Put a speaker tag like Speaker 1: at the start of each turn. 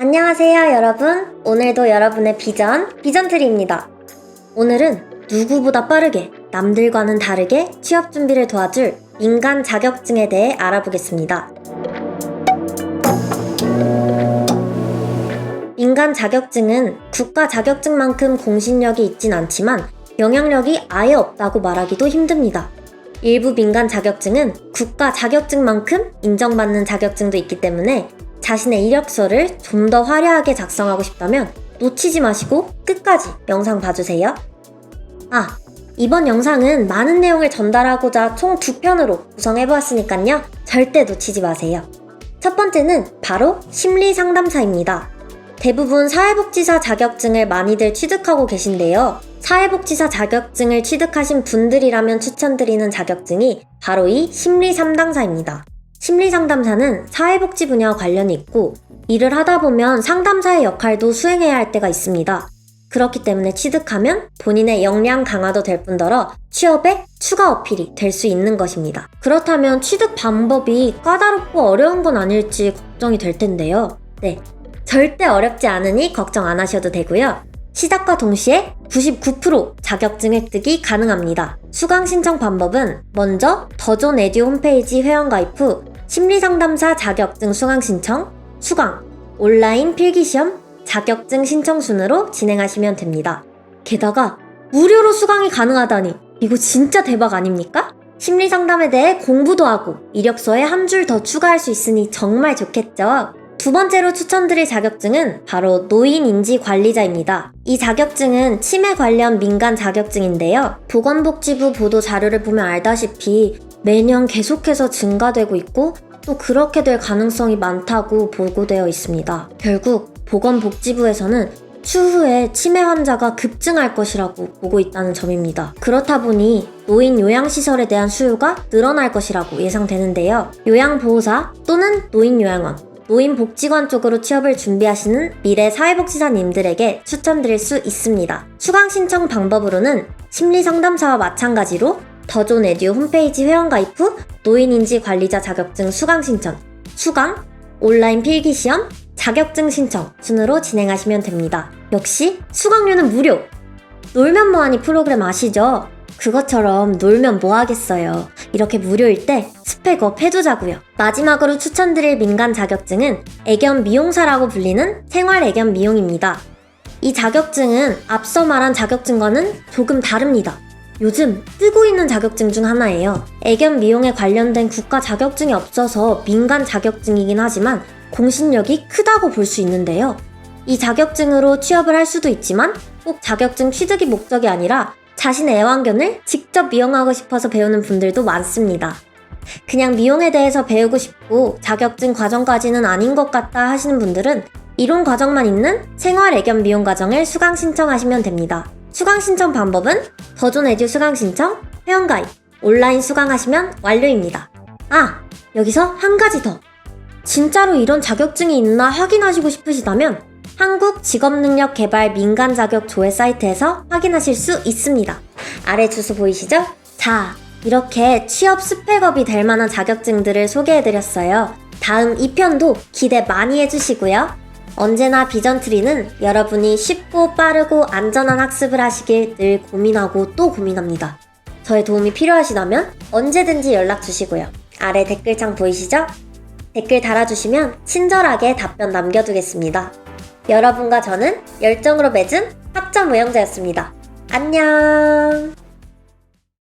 Speaker 1: 안녕하세요, 여러분. 오늘도 여러분의 비전, 비전트리입니다. 오늘은 누구보다 빠르게, 남들과는 다르게 취업 준비를 도와줄 민간 자격증에 대해 알아보겠습니다. 민간 자격증은 국가 자격증만큼 공신력이 있진 않지만 영향력이 아예 없다고 말하기도 힘듭니다. 일부 민간 자격증은 국가 자격증만큼 인정받는 자격증도 있기 때문에 자신의 이력서를 좀 더 화려하게 작성하고 싶다면 놓치지 마시고 끝까지 영상 봐주세요. 아, 이번 영상은 많은 내용을 전달하고자 총 두 편으로 구성해보았으니까요. 절대 놓치지 마세요. 첫 번째는 바로 심리 상담사입니다. 대부분 사회복지사 자격증을 많이들 취득하고 계신데요. 사회복지사 자격증을 취득하신 분들이라면 추천드리는 자격증이 바로 이 심리 상담사입니다. 심리 상담사는 사회복지 분야와 관련이 있고 일을 하다 보면 상담사의 역할도 수행해야 할 때가 있습니다. 그렇기 때문에 취득하면 본인의 역량 강화도 될 뿐더러 취업에 추가 어필이 될 수 있는 것입니다. 그렇다면 취득 방법이 까다롭고 어려운 건 아닐지 걱정이 될 텐데요. 네. 절대 어렵지 않으니 걱정 안 하셔도 되고요. 시작과 동시에 99% 자격증 획득이 가능합니다. 수강 신청 방법은 먼저 더존 에듀 홈페이지 회원 가입 후 심리상담사 자격증 수강 신청, 수강, 온라인 필기시험, 자격증 신청 순으로 진행하시면 됩니다. 게다가 무료로 수강이 가능하다니 이거 진짜 대박 아닙니까? 심리 상담에 대해 공부도 하고 이력서에 한 줄 더 추가할 수 있으니 정말 좋겠죠? 두 번째로 추천드릴 자격증은 바로 노인인지 관리자입니다. 이 자격증은 치매 관련 민간 자격증인데요. 보건복지부 보도 자료를 보면 알다시피 매년 계속해서 증가되고 있고 또 그렇게 될 가능성이 많다고 보고되어 있습니다. 결국 보건복지부에서는 추후에 치매 환자가 급증할 것이라고 보고 있다는 점입니다. 그렇다 보니 노인 요양시설에 대한 수요가 늘어날 것이라고 예상되는데요. 요양보호사 또는 노인요양원, 노인복지관 쪽으로 취업을 준비하시는 미래 사회복지사님들에게 추천드릴 수 있습니다. 수강 신청 방법으로는 심리상담사와 마찬가지로 더존 에듀 홈페이지 회원 가입 후 노인인지 관리자 자격증 수강 신청, 수강, 온라인 필기 시험, 자격증 신청 순으로 진행하시면 됩니다. 역시 수강료는 무료! 놀면 뭐하니 프로그램 아시죠? 그것처럼 놀면 뭐 하겠어요. 이렇게 무료일 때 스펙업 해두자고요. 마지막으로 추천드릴 민간 자격증은 애견 미용사라고 불리는 생활 애견 미용입니다. 이 자격증은 앞서 말한 자격증과는 조금 다릅니다. 요즘 뜨고 있는 자격증 중 하나예요. 애견 미용에 관련된 국가 자격증이 없어서 민간 자격증이긴 하지만 공신력이 크다고 볼 수 있는데요. 이 자격증으로 취업을 할 수도 있지만 꼭 자격증 취득이 목적이 아니라 자신의 애완견을 직접 미용하고 싶어서 배우는 분들도 많습니다. 그냥 미용에 대해서 배우고 싶고 자격증 과정까지는 아닌 것 같다 하시는 분들은 이론 과정만 있는 생활 애견 미용 과정을 수강 신청하시면 됩니다. 수강 신청 방법은 더존 에듀 수강 신청, 회원가입, 온라인 수강하시면 완료입니다. 아, 여기서 한 가지 더. 진짜로 이런 자격증이 있나 확인하시고 싶으시다면 한국 직업능력 개발 민간 자격 조회 사이트에서 확인하실 수 있습니다. 아래 주소 보이시죠? 자, 이렇게 취업 스펙업이 될 만한 자격증들을 소개해드렸어요. 다음 2편도 기대 많이 해주시고요. 언제나 비전트리는 여러분이 쉽고 빠르고 안전한 학습을 하시길 늘 고민하고 또 고민합니다. 저의 도움이 필요하시다면 언제든지 연락 주시고요. 아래 댓글창 보이시죠? 댓글 달아주시면 친절하게 답변 남겨두겠습니다. 여러분과 저는 열정으로 맺은 학점 무형자였습니다. 안녕!